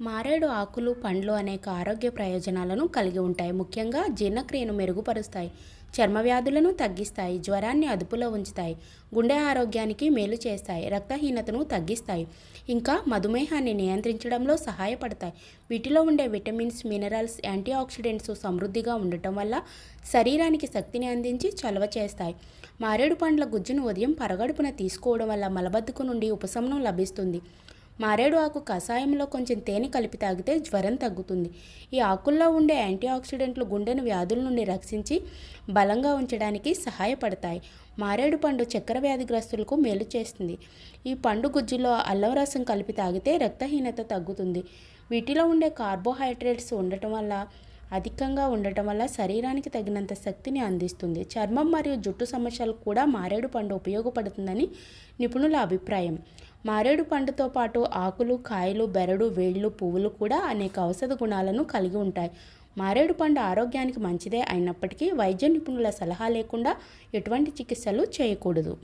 మారేడు ఆకులు పండ్లు అనేక ఆరోగ్య ప్రయోజనాలను కలిగి ఉంటాయి. ముఖ్యంగా జీర్ణక్రియను మెరుగుపరుస్తాయి. చర్మ వ్యాధులను తగ్గిస్తాయి. జ్వరాన్ని అదుపులో ఉంచుతాయి. గుండె ఆరోగ్యానికి మేలు చేస్తాయి. రక్తహీనతను తగ్గిస్తాయి. ఇంకా మధుమేహాన్ని నియంత్రించడంలో సహాయపడతాయి. వీటిలో ఉండే విటమిన్స్ మినరల్స్ యాంటీ ఆక్సిడెంట్స్ సమృద్ధిగా ఉండటం వల్ల శరీరానికి శక్తిని అందించి చలవ చేస్తాయి. మారేడు పండ్ల గుజ్జును ఉదయం పరగడుపున తీసుకోవడం వల్ల మలబద్ధకు నుండి ఉపశమనం లభిస్తుంది. మారేడు ఆకు కషాయంలో కొంచెం తేనె కలిపి తాగితే జ్వరం తగ్గుతుంది. ఈ ఆకుల్లో ఉండే యాంటీ ఆక్సిడెంట్లు గుండెను వ్యాధుల నుండి రక్షించి బలంగా ఉంచడానికి సహాయపడతాయి. మారేడు పండు చక్కెర వ్యాధిగ్రస్తులకు మేలు చేస్తుంది. ఈ పండు గుజ్జులో అల్లం రసం కలిపి తాగితే రక్తహీనత తగ్గుతుంది. వీటిలో ఉండే కార్బోహైడ్రేట్స్ ఉండటం వల్ల అధికంగా ఉండటం వల్ల శరీరానికి తగినంత శక్తిని అందిస్తుంది. చర్మం మరియు జుట్టు సమస్యలకు కూడా మారేడు పండు ఉపయోగపడుతుందని నిపుణుల అభిప్రాయం. మారేడు పండుతో పాటు ఆకులు కాయలు బెరడు వేళ్ళు పువ్వులు కూడా అనేక ఔషధ గుణాలను కలిగి ఉంటాయి. మారేడు పండు ఆరోగ్యానికి మంచిదే అయినప్పటికీ వైద్య నిపుణుల సలహా లేకుండా ఎటువంటి చికిత్సలు చేయకూడదు.